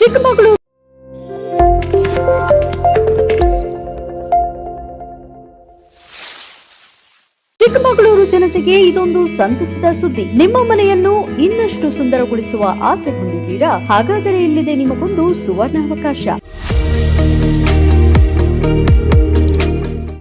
ಚಿಕ್ಕಮಗಳೂರು ಚಿಕ್ಕಮಗಳೂರು ಜನತೆಗೆ ಇದೊಂದು ಸಂತಸದ ಸುದ್ದಿ. ನಿಮ್ಮ ಮನೆಯನ್ನು ಇನ್ನಷ್ಟು ಸುಂದರಗೊಳಿಸುವ ಆಸೆ ಹೊಂದಿದ್ದೀರಾ? ಹಾಗಾದರೆ ಇಲ್ಲಿದೆ ನಿಮಗೊಂದು ಸುವರ್ಣಾವಕಾಶ.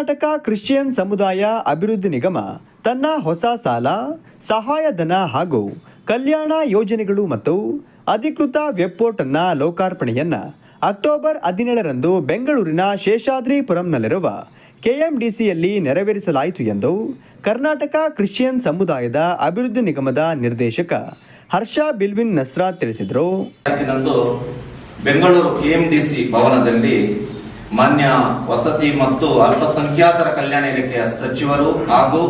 Karnataka Christian ಸಮುದಾಯ ಅಭಿವೃದ್ಧಿ ನಿಗಮ, ತನ್ನ ಹೊಸ ಸಾಲ ಸಹಾಯಧನ ಹಾಗೂ ಕಲ್ಯಾಣ ಯೋಜನೆಗಳು ಮತ್ತು ಅಧಿಕೃತ ವೆಬ್ ಪೋರ್ಟಲ್ನ ಲೋಕಾರ್ಪಣೆಯನ್ನ ಅಕ್ಟೋಬರ್ ಹದಿನೇಳರಂದು ಬೆಂಗಳೂರಿನ ಶೇಷಾದ್ರಿಪುರಂನಲ್ಲಿರುವ ಕೆಎಂಡಿಸಿಯಲ್ಲಿ ನೆರವೇರಿಸಲಾಯಿತು ಎಂದು ಕರ್ನಾಟಕ ಕ್ರಿಶ್ಚಿಯನ್ ಸಮುದಾಯದ ಅಭಿವೃದ್ಧಿ ನಿಗಮದ ನಿರ್ದೇಶಕ ಹರ್ಷ ಬಿಲ್ವಿನ್ ನಸ್ರಾ ತಿಳಿಸಿದರು. ಬೆಂಗಳೂರು ಕೆಎಂಡಿಸಿ ಭವನದಲ್ಲಿ ಮಾನ್ಯ ವಸತಿ ಮತ್ತು ಅಲ್ಪಸಂಖ್ಯಾತರ ಕಲ್ಯಾಣ ಇಲಾಖೆಯ ಸಚಿವರು ಹಾಗೂ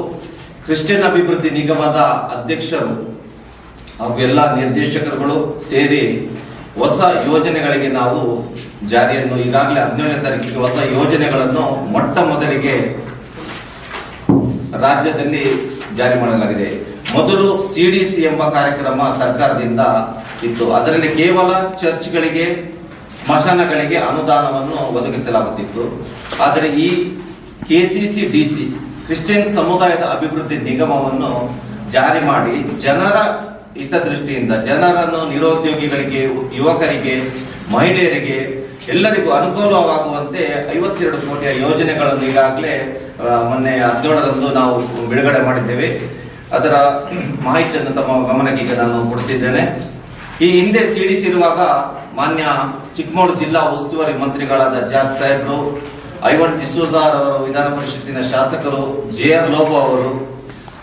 ಕ್ರಿಶ್ಚಿಯನ್ ಅಭಿವೃದ್ಧಿ ನಿಗಮದ ಅಧ್ಯಕ್ಷರು ಹಾಗೂ ಎಲ್ಲ ನಿರ್ದೇಶಕರುಗಳು ಸೇರಿ ಹೊಸ ಯೋಜನೆಗಳಿಗೆ ನಾವು ಜಾರಿಯನ್ನು ಈಗಾಗಲೇ ಹದಿನೇಳನೇ ತಾರೀಕಿಗೆ ಹೊಸ ಯೋಜನೆಗಳನ್ನು ಮೊಟ್ಟ ಮೊದಲಿಗೆ ರಾಜ್ಯದಲ್ಲಿ ಜಾರಿ ಮಾಡಲಾಗಿದೆ. ಮೊದಲು ಸಿಡಿಸಿ ಎಂಬ ಕಾರ್ಯಕ್ರಮ ಸರ್ಕಾರದಿಂದ ಇತ್ತು. ಅದರಲ್ಲಿ ಕೇವಲ ಚರ್ಚ್ಗಳಿಗೆ ಸ್ಮಶಾನಗಳಿಗೆ ಅನುದಾನವನ್ನು ಒದಗಿಸಲಾಗುತ್ತಿತ್ತು. ಆದರೆ ಈ ಕೆಸಿಸಿ ಡಿಸಿ ಕ್ರಿಶ್ಚಿಯನ್ ಸಮುದಾಯದ ಅಭಿವೃದ್ಧಿ ನಿಗಮವನ್ನು ಜಾರಿ ಮಾಡಿ ಜನರ ಹಿತದೃಷ್ಟಿಯಿಂದ, ಜನರನ್ನು ನಿರುದ್ಯೋಗಿಗಳಿಗೆ, ಯುವಕರಿಗೆ, ಮಹಿಳೆಯರಿಗೆ ಎಲ್ಲರಿಗೂ ಅನುಕೂಲವಾಗುವಂತೆ ಐವತ್ತೆರಡು ಕೋಟಿಯ ಯೋಜನೆಗಳನ್ನು ಈಗಾಗಲೇ ಮೊನ್ನೆ ಹದಿನೇಳರಂದು ನಾವು ಬಿಡುಗಡೆ ಮಾಡಿದ್ದೇವೆ. ಅದರ ಮಾಹಿತಿಯನ್ನು ತಮ್ಮ ಗಮನಕ್ಕೆ ನಾನು ಕೊಡುತ್ತಿದ್ದೇನೆ ಈ ಹಿಂದೆ ಸಿಡಿಸಿರುವಾಗ ಮಾನ್ಯ ಚಿಕ್ಕಮಗಳೂರು ಜಿಲ್ಲಾ ಉಸ್ತುವಾರಿ ಮಂತ್ರಿಗಳಾದ ಜಾರ್ಜ್ ಸಾಹೇಬ್ರು, ಐವನ್ ಡಿಸೋಜಾರ್ ಅವರು, ವಿಧಾನ ಪರಿಷತ್ತಿನ ಶಾಸಕರು ಜೆ ಆರ್ ಲೋಬೋ ಅವರು,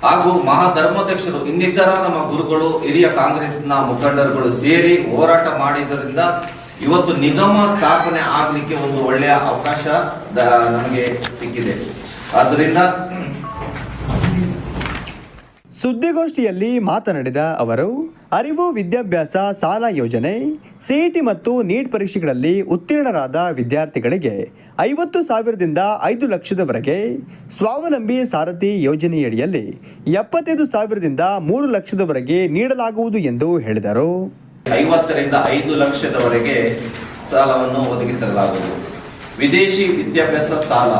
ಹಾಗೂ ಮಹಾಧರ್ಮಾಧ್ಯಕ್ಷರು ಇನ್ನಿತರ ನಮ್ಮ ಗುರುಗಳು, ಹಿರಿಯ ಕಾಂಗ್ರೆಸ್ನ ಮುಖಂಡರುಗಳು ಸೇರಿ ಹೋರಾಟ ಮಾಡಿದ್ದರಿಂದ ಇವತ್ತು ನಿಗಮ ಸ್ಥಾಪನೆ ಆಗಲಿಕ್ಕೆ ಒಂದು ಒಳ್ಳೆಯ ಅವಕಾಶ ನಮಗೆ ಸಿಕ್ಕಿದೆ. ಆದ್ದರಿಂದ ಸುದ್ದಿಗೋಷ್ಠಿಯಲ್ಲಿ ಮಾತನಾಡಿದ ಅವರು ಅರಿವು, ವಿದ್ಯಾಭ್ಯಾಸ, ಸಾಲ ಯೋಜನೆ, ಸಿಇಟಿ ಮತ್ತು ನೀಟ್ ಪರೀಕ್ಷೆಗಳಲ್ಲಿ ಉತ್ತೀರ್ಣರಾದ ವಿದ್ಯಾರ್ಥಿಗಳಿಗೆ ಐವತ್ತು ಸಾವಿರದಿಂದ ಐದು ಲಕ್ಷದವರೆಗೆ ಸ್ವಾವಲಂಬಿ ಸಾರಥಿ ಯೋಜನೆಯಡಿಯಲ್ಲಿ ಎಪ್ಪತ್ತೈದು ಸಾವಿರದಿಂದ ಮೂರು ಲಕ್ಷದವರೆಗೆ ನೀಡಲಾಗುವುದು ಎಂದು ಹೇಳಿದರು. ಐವತ್ತರಿಂದ ಐದು ಲಕ್ಷದವರೆಗೆ ಸಾಲವನ್ನು ಒದಗಿಸಲಾಗುವುದು. ವಿದೇಶಿ ವಿದ್ಯಾಭ್ಯಾಸ ಸಾಲ.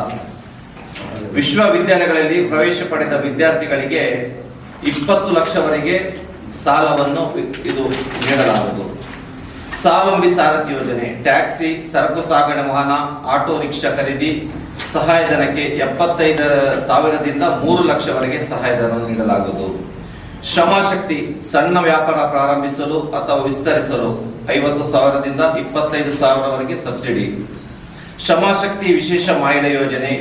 ವಿಶ್ವವಿದ್ಯಾಲಯಗಳಲ್ಲಿ ಪ್ರವೇಶ ಪಡೆದ ವಿದ್ಯಾರ್ಥಿಗಳಿಗೆ ಇಪ್ಪತ್ತು ಲಕ್ಷವರೆಗೆ ಸಾಲವನ್ನು ಇದು ನೀಡಲಾಗುವುದು. ಸ್ವಾವಲಂಬಿ ಸಾರಥಿ ಯೋಜನೆ, ಟ್ಯಾಕ್ಸಿ, ಸರಕು ಸಾಗಣೆ ವಾಹನ, ಆಟೋ ರಿಕ್ಷಾ ಖರೀದಿ, ಸಹಾಯಧನಕ್ಕೆ ಎಪ್ಪತ್ತೈದು ಸಾವಿರದಿಂದ ಮೂರು ಲಕ್ಷವರೆಗೆ ಸಹಾಯಧನ ನೀಡಲಾಗುವುದು. ಶ್ರಮಶಕ್ತಿ, ಸಣ್ಣ ವ್ಯಾಪಾರ ಪ್ರಾರಂಭಿಸಲು ಅಥವಾ ವಿಸ್ತರಿಸಲು ಐವತ್ತು ಸಾವಿರದಿಂದ ಇಪ್ಪತ್ತೈದು ಸಾವಿರವರೆಗೆ ಸಬ್ಸಿಡಿ. ಶ್ರಮಶಕ್ತಿ ವಿಶೇಷ ಮಹಿಳಾ ಯೋಜನೆ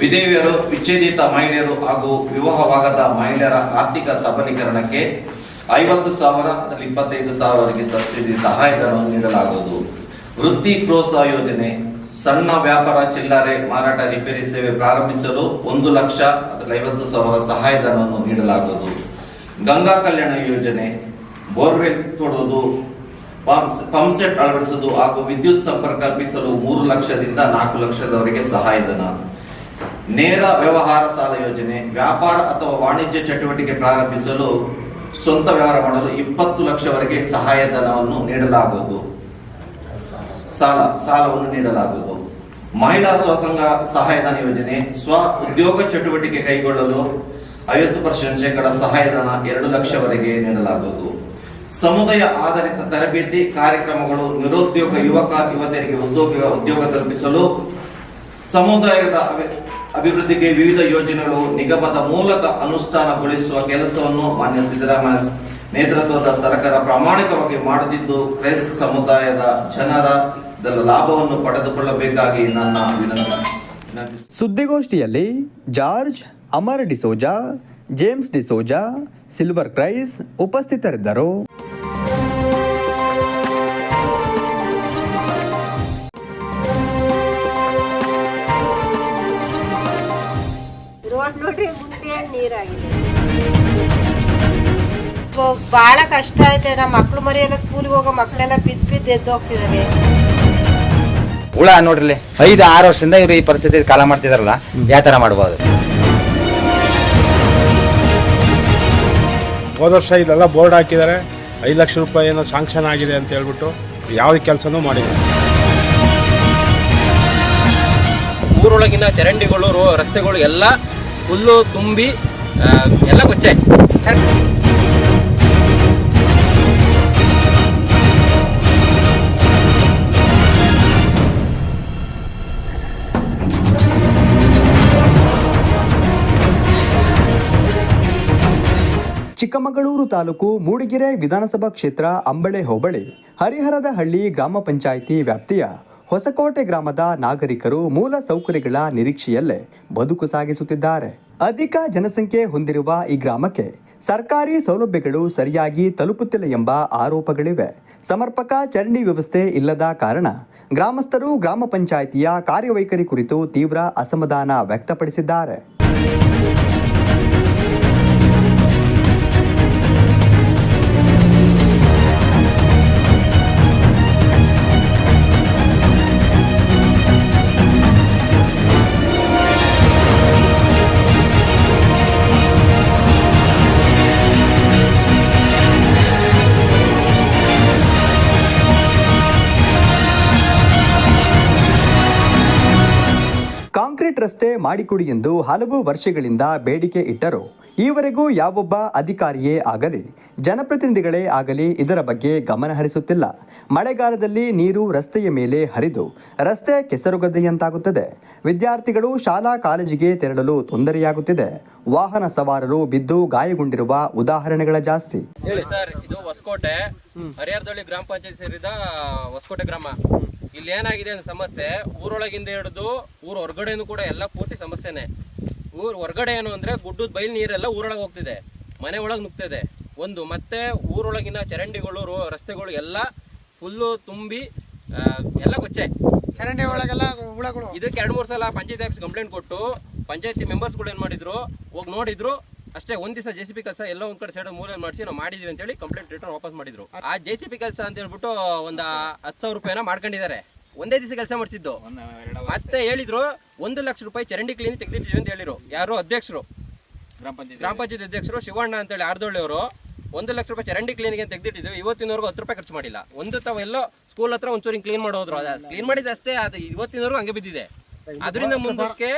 ವಿಧೇಯರು, ವಿಚ್ಛೇದಿತ ಮಹಿಳೆಯರು ಹಾಗೂ ವಿವಾಹವಾಗದ ಮಹಿಳೆಯರ ಆರ್ಥಿಕ ಸಬಲೀಕರಣಕ್ಕೆ ಐವತ್ತು ಸಾವಿರ ಇಪ್ಪತ್ತೈದು ಸಾವಿರವರೆಗೆ ಸಬ್ಸಿಡಿ ಸಹಾಯಧನವನ್ನು ನೀಡಲಾಗುವುದು. ವೃತ್ತಿ ಪ್ರೋತ್ಸಾಹ ಯೋಜನೆ, ಸಣ್ಣ ವ್ಯಾಪಾರ ಚಿಲ್ಲರೆ ಮಾರಾಟ ರಿಪೇರಿ ಸೇವೆ ಪ್ರಾರಂಭಿಸಲು ಒಂದು ಲಕ್ಷ, ಅದರಲ್ಲಿ ಐವತ್ತು ಸಾವಿರ ಸಹಾಯಧನವನ್ನು ನೀಡಲಾಗುವುದು. ಗಂಗಾ ಕಲ್ಯಾಣ ಯೋಜನೆ, ಬೋರ್ವೆಲ್ ತೊಡುವುದು ಪಂಪ್ ಪಂಪ್ಸೆಟ್ ಅಳವಡಿಸುವುದು ಹಾಗೂ ವಿದ್ಯುತ್ ಸಂಪರ್ಕ ಕಲ್ಪಿಸಲು ಮೂರು ಲಕ್ಷದಿಂದ ನಾಲ್ಕು ಲಕ್ಷದವರೆಗೆ ಸಹಾಯಧನ. ನೇರ ವ್ಯವಹಾರ ಸಾಲ ಯೋಜನೆ, ವ್ಯಾಪಾರ ಅಥವಾ ವಾಣಿಜ್ಯ ಚಟುವಟಿಕೆ ಪ್ರಾರಂಭಿಸಲು ಸ್ವಂತ ವ್ಯವಹಾರ ಮಾಡಲು ಇಪ್ಪತ್ತು ಲಕ್ಷವರೆಗೆ ಸಹಾಯಧನವನ್ನು ನೀಡಲಾಗುವುದು. ಸಾಲ, ಸಾಲವನ್ನು ನೀಡಲಾಗುವುದು. ಮಹಿಳಾ ಸ್ವಸಂಘ ಸಹಾಯಧನ ಯೋಜನೆ, ಸ್ವ ಉದ್ಯೋಗ ಚಟುವಟಿಕೆ ಕೈಗೊಳ್ಳಲು ಐವತ್ತು ಪರ್ಸೆಂಟ್ ಶೇಕಡ ಸಹಾಯಧನ ಎರಡು ಲಕ್ಷವರೆಗೆ ನೀಡಲಾಗುವುದು. ಸಮುದಾಯ ಆಧಾರಿತ ತರಬೇತಿ ಕಾರ್ಯಕ್ರಮಗಳು, ನಿರುದ್ಯೋಗ ಯುವಕ, ಯುವತಿಯರಿಗೆ ಉದ್ಯೋಗ ಉದ್ಯೋಗ ತಲುಪಿಸಲು ಸಮುದಾಯದ ಅಭಿವೃದ್ಧಿಗೆ ವಿವಿಧ ಯೋಜನೆಗಳು ನಿಗಮದ ಮೂಲಕ ಅನುಷ್ಠಾನಗೊಳಿಸುವ ಕೆಲಸವನ್ನು ಮಾನ್ಯ ಸಿದ್ದರಾಮಯ್ಯ ನೇತೃತ್ವದ ಸರ್ಕಾರ ಪ್ರಾಮಾಣಿಕವಾಗಿ ಮಾಡುತ್ತಿದ್ದು, ಕ್ರೈಸ್ತ ಸಮುದಾಯದ ಜನರ ಲಾಭವನ್ನು ಪಡೆದುಕೊಳ್ಳಬೇಕಾಗಿ ನನ್ನ ವಿನಂತಿ. ಸುದ್ದಿಗೋಷ್ಠಿಯಲ್ಲಿ George Amar D'Souza, James D'Souza, Silver ಕ್ರೈಸ್ ಉಪಸ್ಥಿತರಿದ್ದರು. ಬಾಳ ಕಷ್ಟ ಐತೆ ನಮ್ಮ ಮಕ್ಳು ಮರಿ ಎಲ್ಲ ಸ್ಕೂಲ್ಗೆ ಹೋಗೋ ಮಕ್ಕಳೆಲ್ಲ ಬಿದ್ದು ಬಿದ್ದು ಎದ್ದು ಹೋಗ್ತಿದ್ದಾರೆ ಹುಳ ನೋಡ್ರಿ ಐದು ಆರು ವರ್ಷದಿಂದ ಇವ್ರು ಈ ಪರಿಸ್ಥಿತಿ ಕಾಲ ಮಾಡ್ತಿದಾರಲ್ಲ ಯಾವ ತರ ಮಾಡ್ಬೋದು? ಹೋದ ವರ್ಷ ಇದೆಲ್ಲ ಬೋರ್ಡ್ ಹಾಕಿದ್ದಾರೆ. ಐದು ಲಕ್ಷ ರೂಪಾಯಿ ಏನೋ ಸಾಂಕ್ಷನ್ ಆಗಿದೆ ಅಂತ ಹೇಳ್ಬಿಟ್ಟು ಯಾವ ಕೆಲಸನೂ ಮಾಡಿಲ್ಲ. ಊರೊಳಗಿನ ಚರಂಡಿಗಳು ರೋ- ರಸ್ತೆಗಳು ಎಲ್ಲ ಹುಲ್ಲು ತುಂಬಿ ಆ, ಎಲ್ಲ ಕೊಚ್ಚೆ. ಸರ್ ಚಿಕ್ಕಮಗಳೂರು ತಾಲೂಕು ಮೂಡಿಗೆರೆ ವಿಧಾನಸಭಾ ಕ್ಷೇತ್ರ ಅಂಬಳೆ ಹೋಬಳಿ ಹರಿಹರದ ಹಳ್ಳಿ ಗ್ರಾಮ ಪಂಚಾಯಿತಿ ವ್ಯಾಪ್ತಿಯ ಹೊಸಕೋಟೆ ಗ್ರಾಮದ ನಾಗರಿಕರು ಮೂಲ ಸೌಕರ್ಯಗಳ ನಿರೀಕ್ಷೆಯಲ್ಲೇ ಬದುಕು ಸಾಗಿಸುತ್ತಿದ್ದಾರೆ. ಅಧಿಕ ಜನಸಂಖ್ಯೆ ಹೊಂದಿರುವ ಈ ಗ್ರಾಮಕ್ಕೆ ಸರ್ಕಾರಿ ಸೌಲಭ್ಯಗಳು ಸರಿಯಾಗಿ ತಲುಪುತ್ತಿಲ್ಲ ಎಂಬ ಆರೋಪಗಳಿವೆ. ಸಮರ್ಪಕ ಚರಂಡಿ ವ್ಯವಸ್ಥೆ ಇಲ್ಲದ ಕಾರಣ ಗ್ರಾಮಸ್ಥರು ಗ್ರಾಮ ಪಂಚಾಯಿತಿಯ ಕಾರ್ಯವೈಖರಿ ಕುರಿತು ತೀವ್ರ ಅಸಮಾಧಾನ ವ್ಯಕ್ತಪಡಿಸಿದ್ದಾರೆ. ರಸ್ತೆ ಮಾಡಿಕೊಡಿ ಎಂದು ಹಲವು ವರ್ಷಗಳಿಂದ ಬೇಡಿಕೆ ಇಟ್ಟರು. ಈವರೆಗೂ ಯಾವೊಬ್ಬ ಅಧಿಕಾರಿಯೇ ಆಗಲಿ ಜನಪ್ರತಿನಿಧಿಗಳೇ ಆಗಲಿ ಇದರ ಬಗ್ಗೆ ಗಮನ ಹರಿಸುತ್ತಿಲ್ಲ. ಮಳೆಗಾಲದಲ್ಲಿ ನೀರು ರಸ್ತೆಯ ಮೇಲೆ ಹರಿದು ರಸ್ತೆ ಕೆಸರುಗದ್ದೆಯಂತಾಗುತ್ತದೆ. ವಿದ್ಯಾರ್ಥಿಗಳು ಶಾಲಾ ಕಾಲೇಜಿಗೆ ತೆರಳಲು ತೊಂದರೆಯಾಗುತ್ತಿದೆ. ವಾಹನ ಸವಾರರು ಬಿದ್ದು ಗಾಯಗೊಂಡಿರುವ ಉದಾಹರಣೆಗಳ ಜಾಸ್ತಿ. ಹೇಳಿ. ಸರ್ ಇದು ಹೊಸಕೋಟೆ. ಹರಿಹರದಳ್ಳಿ ಗ್ರಾಮ ಪಂಚಾಯತ್ ಸೇರಿದ ಹೊಸಕೋಟೆ ಗ್ರಾಮ. ಇಲ್ಲಿ ಏನಾಗಿದೆ ಅಂದ್ರೆ ಸಮಸ್ಯೆ ಊರೊಳಗಿಂದ ಹಿಡಿದು ಊರ ಹೊರಗಡೆನೂ ಕೂಡ ಎಲ್ಲ ಪೂರ್ತಿ ಸಮಸ್ಯೆನೆ. ಊರ್ ಹೊರಗಡೆ ಏನು ಅಂದ್ರೆ ಗುಡ್ಡದ ಬೈಲ್ ನೀರೆಲ್ಲ ಊರೊಳಗೆ ಹೋಗ್ತಿದೆ. ಮನೆ ಒಳಗೆ ನುಗ್ತಿದೆ. ಒಂದು ಮತ್ತೆ ಊರೊಳಗಿನ ಚರಂಡಿಗಳು ರಸ್ತೆಗಳು ಎಲ್ಲ ಫುಲ್ಲು ತುಂಬಿ ಎಲ್ಲ ಕೊಚ್ಚೆ. ಚರಂಡಿ ಒಳಗೆಲ್ಲ ಹುಳಗಳು. ಇದಕ್ಕೆ ಎರಡು ಮೂರು ಸಲ ಪಂಚಾಯತ್ ಆಫೀಸ್ ಕಂಪ್ಲೇಂಟ್ ಕೊಟ್ಟು ಪಂಚಾಯತಿ ಮೆಂಬರ್ಸ್ಗಳು ಏನ್ ಮಾಡಿದ್ರು ಹೋಗಿ ನೋಡಿದ್ರು ಅಷ್ಟೇ ಒಂದ್ ದಿವಸ ಜೆ ಸಿ ಪಿ ಕೆಲಸ ಎಲ್ಲ ಒಂದ್ ಕಡೆ ಸೈಡ್ ಮೂಲೆ ಮಾಡಿಸಿ ನಾವು ಮಾಡಿದೀವಿ ಅಂತ ಹೇಳಿ ಕಂಪ್ಲೇಂಟ್ ರಿಟರ್ನ್ ವಾಪಸ್ ಮಾಡಿದ್ರು. ಆ ಜೆಸಿಪಿ ಸಿ ಪಿ ಕೆಲಸ ಅಂತ ಹೇಳ್ಬಿಟ್ಟು ಒಂದ್ ಹತ್ ಸಾವಿರ ರೂಪಾಯಿನ ಮಾಡ್ಕೊಂಡಿದ್ದಾರೆ. ಒಂದೇ ದಿವಸ ಕೆಲಸ ಮಾಡಿಸಿದ್ದು. ಮತ್ತೆ ಹೇಳಿದ್ರು ಒಂದು ಲಕ್ಷ ರೂಪಾಯಿ ಚರಂಡಿ ಕ್ಲೀನ್ ತೆಗೆದಿಟ್ಟಿದ್ವಿ ಅಂತ ಹೇಳಿರು. ಯಾರು? ಅಧ್ಯಕ್ಷರು. ಗ್ರಾಮ ಪಂಚಾಯತ್ ಅಧ್ಯಕ್ಷರು ಶಿವಣ್ಣ ಅಂತೇಳಿ ಆರ್ದೊಳ್ಳಿ ಅವರು ಒಂದು ಲಕ್ಷ ರೂಪಾಯಿ ಚರಂಡಿ ಕ್ಲೀನಿಗೆ ತೆಗೆದಿಟ್ಟಿದ್ವಿ. ಇವತ್ತಿನವರೆಗೂ ಹತ್ತು ರೂಪಾಯಿ ಖರ್ಚು ಮಾಡಿಲ್ಲ. ಒಂದು ತಾವು ಎಲ್ಲೋ ಸ್ಕೂಲ್ ಹತ್ರ ಒಂಚೂರು ಕ್ಲೀನ್ ಮಾಡೋದ್ರು. ಕ್ಲೀನ್ ಮಾಡಿದ ಅಷ್ಟೇ ಅದು ಇವತ್ತಿನವರೆಗೂ ಹಂಗೆ ಬಿದ್ದಿದೆ. ಅದರಿಂದ ಮುಂದಕ್ಕೆ